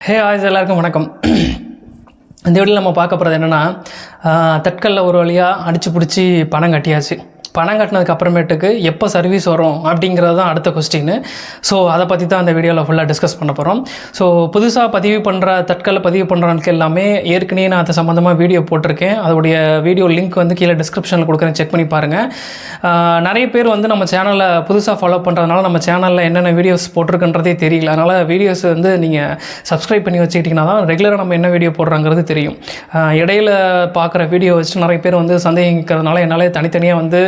ஹே ஆய்ஸ் எல்லாருக்கும் வணக்கம். இந்த வீடியோவில் நம்ம பார்க்க போகிறது என்னென்னா தட்கல்ல ஒரு வழியாக அடித்து பிடிச்சி பணம் கட்டியாச்சு. பணம் கட்டினதுக்கு அப்புறமேட்டுக்கு எப்போ சர்வீஸ் வரும் அப்படிங்கிறது தான் அடுத்த கொஸ்டின் ஸோ அதை பற்றி தான் அந்த வீடியோவில் ஃபுல்லாக டிஸ்கஸ் பண்ண போகிறோம் ஸோ புதுசாக பதிவு பண்ணுற தட்கலை பதிவு பண்ணுறவனுக்கு எல்லாமே ஏற்கனவே நான் அது சம்மந்தமாக வீடியோ போட்டிருக்கேன். அதோடைய வீடியோ லிங்க் வந்து கீழே டிஸ்கிரிப்ஷனில் கொடுக்குறேன். செக் பண்ணி பாருங்கள் நிறைய பேர் வந்து நம்ம சேனலை புதுசாக ஃபாலோ பண்ணுறதுனால நம்ம சேனலில் என்னென்ன வீடியோஸ் போட்டிருக்குன்றதே தெரியல. அதனால் வீடியோஸ் வந்து நீங்கள் சப்ஸ்கிரைப் பண்ணி வச்சுக்கிட்டிங்கன்னா தான் ரெகுலராக நம்ம என்ன வீடியோ போடுறாங்கிறது தெரியும். இடையில பார்க்குற வீடியோ வச்சு நிறைய பேர் வந்து சந்தேகிக்கிறதுனால என்னால் தனித்தனியாக வந்து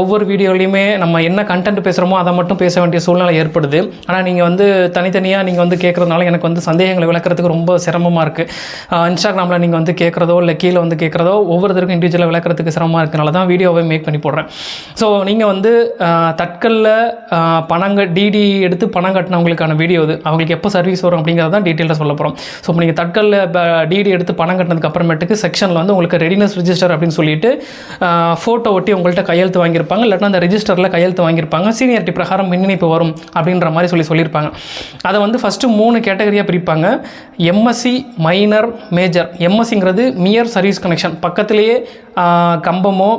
ஒவ்வொரு வீடியோலையுமே நம்ம என்ன கண்டென்ட் பேசுகிறோமோ அதை மட்டும் பேச வேண்டிய சூழ்நிலை ஏற்படுது. ஆனால் நீங்கள் வந்து தனித்தனியாக நீங்கள் வந்து கேட்குறதுனால எனக்கு வந்து சந்தேகங்களை விளக்குறதுக்கு ரொம்ப சிரமமாக இருக்குது இன்ஸ்டாகிராமில் நீங்கள் வந்து கேட்குறதோ இல்லை கீழே வந்து கேட்குறதோ ஒவ்வொருத்தருக்கும் இண்டிவிஜுவலாக விளக்குறதுக்கு சிரமமாக இருக்கனால தான் வீடியோவை மேக் பண்ணி போடுறேன். ஸோ நீங்கள் வந்து தட்கல்ல பணங்க டிடி எடுத்து பணம் கட்டினவங்களுக்கான வீடியோ இது. அவங்களுக்கு எப்போ சர்வீஸ் வரும் அப்படிங்கிறத தான் டீட்டெயிலாக சொல்ல போகிறோம் ஸோ இப்போ நீங்கள் தட்கல்ல டிடி எடுத்து பணம் கட்டினதுக்கு அப்புறமேட்டுக்கு செக்ஷனில் வந்து உங்களுக்கு ரெடினஸ் ரிஜிஸ்டர் அப்படின்னு சொல்லிட்டு ஃபோட்டோ ஒட்டி உங்கள்கிட்ட கையெழுத்து வாங்கியிருப்பாங்க இல்லாட்டினா அந்த ரிஜிஸ்டரில் கையெழுத்து வாங்கியிருப்பாங்க சீனியாரிட்டி பிரகாரம் மின்னிணைப்பு வரும் அப்படின்ற மாதிரி சொல்லி சொல்லியிருப்பாங்க. அதை வந்து ஃபஸ்ட்டு மூணு கேட்டகரியாக பிரிப்பாங்க. எம்எஸ்சி மைனர் மேஜர் எம்எஸ்சிங்கிறது மியர் சர்வீஸ் கனெக்ஷன் பக்கத்திலேயே கம்பமோ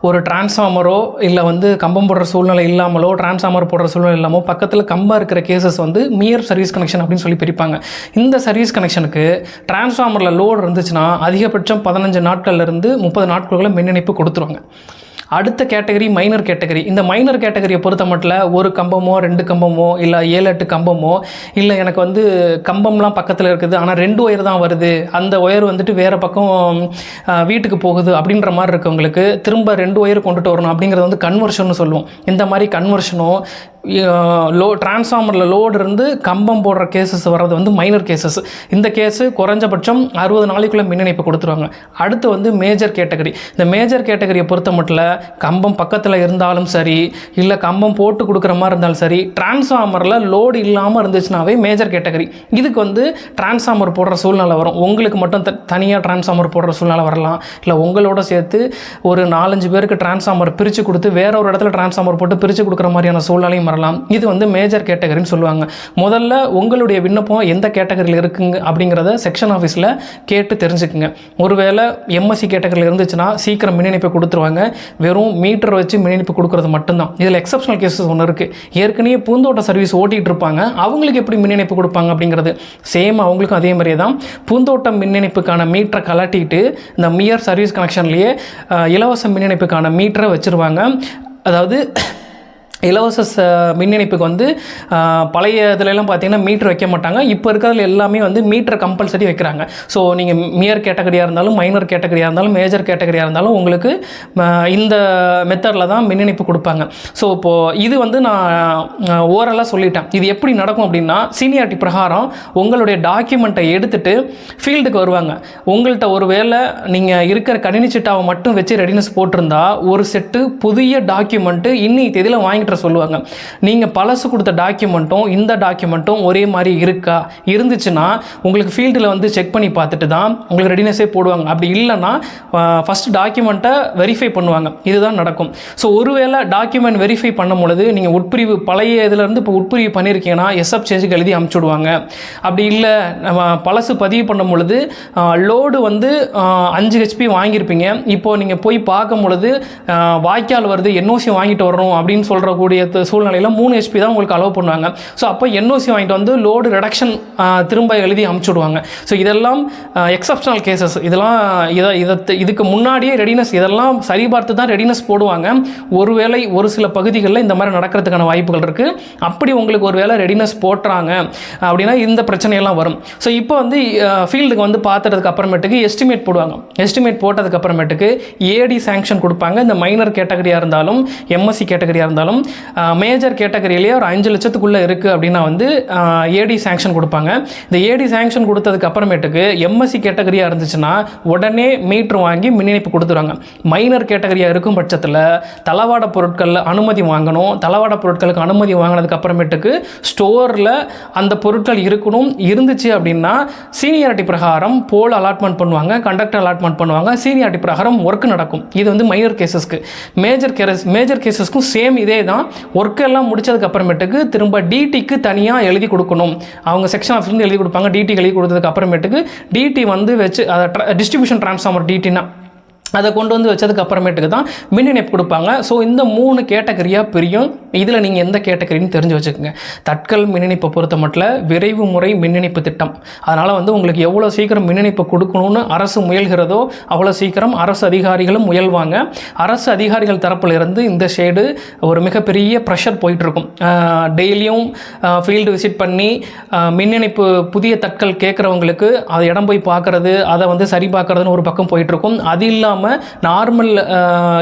ஒரு டிரான்ஸ்ஃபார்மரோ இல்லை வந்து கம்பம் போடுற சூழ்நிலை இல்லாமலோ டிரான்ஸ்ஃபார்மர் போடுற சூழ்நிலை இல்லாமல் பக்கத்தில் கம்பாக இருக்கிற கேசஸ் வந்து மியர் சர்வீஸ் கனெக்ஷன் அப்படின்னு சொல்லி பிரிப்பாங்க. இந்த சர்வீஸ் கனெக்ஷனுக்கு டிரான்ஸ்ஃபார்மரில் லோடு இருந்துச்சுன்னா அதிகபட்சம் பதினஞ்சு நாட்கள்லேருந்து முப்பது நாட்களுக்குள்ள மின் இணைப்பு கொடுத்துருவாங்க. அடுத்த கேட்டகரி மைனர் கேட்டகரி. இந்த மைனர் கேட்டகரியை பொறுத்த மட்டும் ஒரு கம்பமோ ரெண்டு கம்பமோ இல்லை ஏழு எட்டு கம்பமோ இல்லை எனக்கு வந்து கம்பம்லாம் பக்கத்தில் இருக்குது ஆனால் ரெண்டு ஒயர் தான் வருது. அந்த ஒயர் வந்துட்டு வேறு பக்கம் வீட்டுக்கு போகுது அப்படின்ற மாதிரி இருக்கவங்களுக்கு திரும்ப ரெண்டு ஒயர் கொண்டுட்டு வரணும் அப்படிங்கிறது வந்து கன்வர்ஷன் சொல்லுவோம். இந்த மாதிரி கன்வர்ஷனும் லோ டிரான்ஸ்ஃபார்மரில் லோடு இருந்து கம்பம் போடுற கேசஸ் வர்றது வந்து மைனர் கேசஸ் இந்த கேஸு குறைஞ்சபட்சம் அறுபது நாளைக்குள்ளே மின் இணைப்பு கொடுத்துருவாங்க. அடுத்து வந்து மேஜர் கேட்டகரி இந்த மேஜர் கேட்டகரியை பொறுத்த மட்டும் கம்பம் பக்கத்தில் இருந்தாலும் சரி இல்லை கம்பம் போட்டு கொடுக்குற மாதிரி இருந்தாலும் சரி டிரான்ஸ்ஃபார்மரில் லோடு இல்லாமல் இருந்துச்சுனாவே மேஜர் கேட்டகரி இதுக்கு வந்து டிரான்ஸ்ஃபார்மர் போடுற சூழ்நிலை வரும். உங்களுக்கு மட்டும் த தனியாக டிரான்ஸ்ஃபார்மர் போடுற சூழ்நிலை வரலாம். இல்லை உங்களோட சேர்த்து ஒரு நாலஞ்சு பேருக்கு டிரான்ஸ்ஃபார்மர் பிரித்து கொடுத்து வேற ஒரு இடத்துல டிரான்ஸ்ஃபார்மர் போட்டு பிரித்து கொடுக்குற மாதிரியான சூழ்நிலையும் வரலாம். இது வந்து மேஜர் கேட்டகரின்னு சொல்லுவாங்க. முதல்ல உங்களுடைய விண்ணப்பம் எந்த கேட்டகரியில் இருக்குங்க அப்படிங்கிறத செக்ஷன் ஆஃபீஸில் கேட்டு தெரிஞ்சுக்குங்க. ஒருவேளை எம்எஸ்சி கேட்டகரியில் இருந்துச்சுன்னா சீக்கிரம் மின் இணைப்பை கொடுத்துருவாங்க. வெறும் மீட்டர் வச்சு மின் இணைப்பு கொடுக்குறது மட்டும்தான். இதில் எக்ஸப்ஷனல் கேசஸ் ஒன்று இருக்குது ஏற்கனவே பூந்தோட்ட சர்வீஸ் ஓட்டிகிட்டு இருப்பாங்க. அவங்களுக்கு எப்படி மின் இணைப்பு கொடுப்பாங்க அப்படிங்கிறது சேம் அவங்களுக்கும் அதே மாதிரியே தான் பூந்தோட்டம் மின் இணைப்புக்கான மீட்டரை கலட்டிட்டு இந்த மியர் சர்வீஸ் கனெக்ஷன்லேயே இலவச மின் இணைப்புக்கான மீட்டரை வச்சுருவாங்க. அதாவது இலவச மின் இணைப்புக்கு வந்து பழைய இதுலலாம் பார்த்தீங்கன்னா மீட்டர் வைக்க மாட்டாங்க. இப்போ இருக்கிறதுல எல்லாமே வந்து மீட்டர் கம்பல்சரி வைக்கிறாங்க. ஸோ நீங்கள் மியர் கேட்டகரியாக இருந்தாலும் மைனர் கேட்டகரியாக இருந்தாலும் மேஜர் கேட்டகரியாக இருந்தாலும் உங்களுக்கு இந்த மெத்தடில் தான் மின் இணைப்பு கொடுப்பாங்க. ஸோ இப்போது இது வந்து நான் ஓரலாக சொல்லிட்டேன். இது எப்படி நடக்கும் அப்படின்னா சீனியாரிட்டி பிரகாரம் உங்களுடைய டாக்குமெண்ட்டை எடுத்துட்டு ஃபீல்டுக்கு வருவாங்க. உங்கள்கிட்ட ஒரு வேளை நீங்கள் இருக்கிற கணினி சிட்டாவை மட்டும் வச்சு ரெடினஸ் போட்டிருந்தா ஒரு செட்டு புதிய டாக்குமெண்ட்டு இன்னி தேதியில் வாங்கி என்று சொல்லுவாங்க. நீங்கள் பழசு கொடுத்த டாக்குமெண்ட்டும் இந்த டாக்குமெண்ட்டும் ஒரே மாதிரி இருக்கா? இருந்துச்சுன்னா உங்களுக்கு ஃபீல்டில் வந்து செக் பண்ணி பார்த்துட்டு தான் உங்களுக்கு ரெடினஸே போடுவாங்க. அப்படி இல்லைன்னா ஃபஸ்ட் டாக்குமெண்ட்டை வெரிஃபை பண்ணுவாங்க. இதுதான் நடக்கும். ஸோ ஒருவேளை டாக்குமெண்ட் வெரிஃபை பண்ணும் பொழுது நீங்கள் உட்பிரிவு பழைய இதுலேருந்து இப்போ உட்பிரிவு பண்ணியிருக்கீங்கன்னா எஸ்எப் சேஞ்சுக்கு எழுதி அமுச்சுடுவாங்க. அப்படி இல்லை நம்ம பழசு பதிவு பண்ணும் பொழுது லோடு வந்து அஞ்சு ஹெச்பி வாங்கியிருப்பீங்க. இப்போ நீங்கள் போய் பார்க்கும் பொழுது வாய்க்கால் வருது என்ஓசி வாங்கிட்டு வரணும் அப்படின்னு சொல்கிற சொல்கிறக்கூடிய சூழ்நிலையில் மூணு ஹெச்பி தான் உங்களுக்கு அலோவ் பண்ணுவாங்க. ஸோ அப்போ என்ஓசி வாங்கிட்டு வந்து லோடு ரிடக்ஷன் திரும்ப எழுதி அமுச்சு விடுவாங்க ஸோ இதெல்லாம் எக்ஸப்ஷனல் கேசஸ் இதெல்லாம் இதை இதை இதுக்கு முன்னாடியே ரெடினஸ் இதெல்லாம் சரிபார்த்து தான் ரெடினஸ் போடுவாங்க. ஒருவேளை ஒரு சில பகுதிகளில் இந்த மாதிரி நடக்கிறதுக்கான வாய்ப்புகள் இருக்குது அப்படி உங்களுக்கு ஒரு வேளை ரெடினஸ் போட்டுறாங்க. அப்படின்னா இந்த பிரச்சனையெல்லாம் வரும். ஸோ இப்போ வந்து ஃபீல்டுக்கு வந்து பார்த்துறதுக்கு அப்புறமேட்டுக்கு எஸ்டிமேட் போடுவாங்க. எஸ்டிமேட் போட்டதுக்கு அப்புறமேட்டுக்கு ஏடி சேங்ஷன் கொடுப்பாங்க. இந்த மைனர் கேட்டகரியாக இருந்தாலும் எம்எஸ்சி கேட்டகரியாக இருந்தாலும் மேஜர் கேட்டகரியிலேயே ஒரு அஞ்சு லட்சத்துக்குள்ளே இருக்குது அப்படின்னா வந்து ஏடி சேங்ஷன் கொடுப்பாங்க. இந்த ஏடி சேங்ஷன் கொடுத்ததுக்கு அப்புறமேட்டுக்கு எம்எஸ்சி கேட்டகரியாக இருந்துச்சுன்னா உடனே மீட்ரு வாங்கி மின் இணைப்பு கொடுத்துருவாங்க. மைனர் கேட்டகரியாக இருக்கும் பட்சத்தில் தளவாட பொருட்களில் அனுமதி வாங்கணும். தளவாட பொருட்களுக்கு அனுமதி வாங்கினதுக்கு அப்புறமேட்டுக்கு ஸ்டோரில் அந்த பொருட்கள் இருக்கணும். இருந்துச்சு அப்படின்னா சீனியாரிட்டி பிரகாரம் போல் அலாட்மெண்ட் பண்ணுவாங்க கண்டக்டர் அலாட்மெண்ட் பண்ணுவாங்க. சீனியாரிட்டி பிரகாரம் ஒர்க் நடக்கும். இது வந்து மைனர் கேசஸ்க்கு மேஜர் கேஸ் மேஜர் கேசஸ்க்கும் சேம் இதே தான் ஒர்க் எல்லாம் முடிச்சதுக்கப்புறமேட்டுக்கு திரும்ப டிடிக்கு தனியாக எழுதி கொடுக்கணும். அவங்க செக்ஷன் ஆஃபீஸ்லேருந்து எழுதி கொடுப்பாங்க. டிடி எழுதி கொடுத்ததுக்கு அப்புறமேட்டுக்கு டிடி வந்து வச்சு அதை டிஸ்ட்ரிபியூஷன் ட்ரான்ஸ்ஃபார்மர் டிடினா அதை கொண்டு வந்து வச்சதுக்கு அப்புறமேட்டுக்கு தான் மின் இணைப்பு கொடுப்பாங்க. ஸோ இந்த மூணு கேட்டகரியாக பிரியும். இதில் நீங்கள் எந்த கேட்டகரின்னு தெரிஞ்சு வச்சுக்கோங்க. தட்கல் மின் இணைப்பை பொறுத்த மட்டும் விரைவு முறை மின் இணைப்பு திட்டம். அதனால் வந்து உங்களுக்கு எவ்வளோ சீக்கிரம் மின் இணைப்பு கொடுக்கணும்னு அரசு முயல்கிறதோ அவ்வளோ சீக்கிரம் அரசு அதிகாரிகளும் முயல்வாங்க. அரசு அதிகாரிகள் தரப்புல இருந்து இந்த ஷேடு ஒரு மிகப்பெரிய ப்ரெஷர் போயிட்டுருக்கும். டெய்லியும் ஃபீல்டு விசிட் பண்ணி மின் இணைப்பு புதிய தட்கல் கேட்குறவங்களுக்கு அதை இடம் போய் பார்க்குறது அதை வந்து சரி பார்க்குறதுன்னு ஒரு பக்கம் போயிட்டுருக்கும். அது இல்லாமல் நார்மல்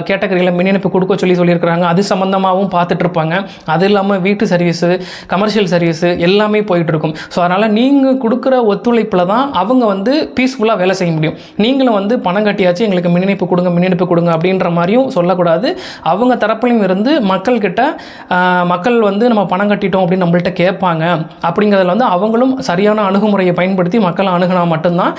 கேட்டகரியில் மின் இணைப்பு கொடுக்க சொல்லி சொல்லியிருக்கிறாங்க. அது சம்மந்தமாகவும் பார்த்துட்ருப்பாங்க. அது இல்லாமல் வீட்டு சர்வீஸு கமர்ஷியல் சர்வீஸு எல்லாமே போயிட்டுருக்கும் ஸோ அதனால் நீங்கள் கொடுக்குற ஒத்துழைப்பில் தான் அவங்க வந்து பீஸ்ஃபுல்லாக வேலை செய்ய முடியும். நீங்களும் வந்து பணம் கட்டியாச்சு எங்களுக்கு மின் இணைப்பு கொடுங்க மின் இணைப்பு கொடுங்க அப்படின்ற மாதிரியும் சொல்லக்கூடாது. அவங்க தரப்புலையும் இருந்து மக்கள்கிட்ட மக்கள் வந்து நம்ம பணம் கட்டிட்டோம் அப்படின்னு நம்மள்கிட்ட கேட்பாங்க. அப்படிங்கிறதுல வந்து அவங்களும் சரியான அணுகுமுறையை பயன்படுத்தி மக்களை அணுகினா மட்டும்தான்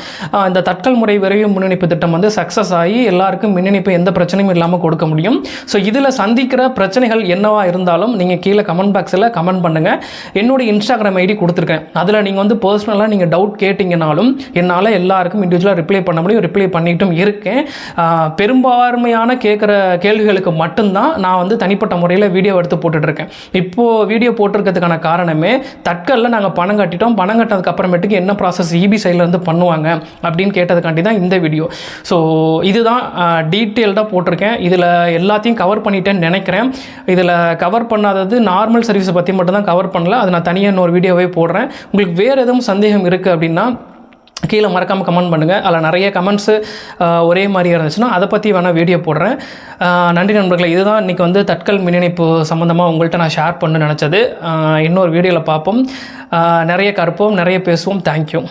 இந்த தட்கல் முறை விரைவு முன்னிணைப்பு திட்டம் வந்து சக்ஸஸ் ஆகி எல்லாருக்கும் மின் இணைப்பு எந்த பிரச்சனையும் இல்லாமல் கொடுக்க முடியும். ஸோ இதில் சந்திக்கிற பிரச்சனைகள் என்னவா இருந்தாலும் நீங்கள் கீழே கமெண்ட் பாக்ஸில் கமெண்ட் பண்ணுங்கள் என்னுடைய இன்ஸ்டாகிராம் ஐடி கொடுத்துருக்கேன். அதில் நீங்கள் வந்து பர்சனலாக நீங்கள் டவுட் கேட்டிங்கனாலும் என்னால் எல்லாருக்கும் இண்டிவிஜுவலாக ரிப்ளை பண்ண முடியும். ரிப்ளை பண்ணிட்டும் இருக்கேன். பெரும்பான்மையான கேட்குற கேள்விகளுக்கு மட்டும்தான் நான் வந்து தனிப்பட்ட முறையில் வீடியோ எடுத்து போட்டுட்டு இருக்கேன் இப்போது வீடியோ போட்டிருக்கிறதுக்கான காரணமே தட்கல்ல நாங்கள் பணம் கட்டிட்டோம். பணம் கட்டினதுக்கு அப்புறமேட்டுக்கு என்ன ப்ராசஸ் இபி சைட்லேருந்து பண்ணுவாங்க அப்படின்னு கேட்டதுக்காண்டி தான் இந்த வீடியோ ஸோ இதுதான் டீட்டெயில்டாக போட்டிருக்கேன். இதில் எல்லாத்தையும் கவர் பண்ணிட்டேன்னு நினைக்கிறேன். இதில் கவர் பண்ணாதது நார்மல் சர்வீஸை பற்றி மட்டும் தான் கவர் பண்ணல. அது நான் தனியாக இன்னொரு வீடியோவே போடுறேன். உங்களுக்கு வேறு எதுவும் சந்தேகம் இருக்குது அப்படின்னா கீழே மறக்காமல் கமெண்ட் பண்ணுங்கள் அதில் நிறைய கமெண்ட்ஸு ஒரே மாதிரி இருந்துச்சுன்னா அதை பற்றி வேணால் வீடியோ போடுறேன். நன்றி நண்பர்களே இதுதான் இன்றைக்கி வந்து தட்கல் மின் இணைப்பு சம்மந்தமாக உங்கள்கிட்ட நான் ஷேர் பண்ண நினச்சது. இன்னொரு வீடியோவில் பார்ப்போம். நிறைய கற்போம் நிறைய பேசுவோம். தேங்க்யூ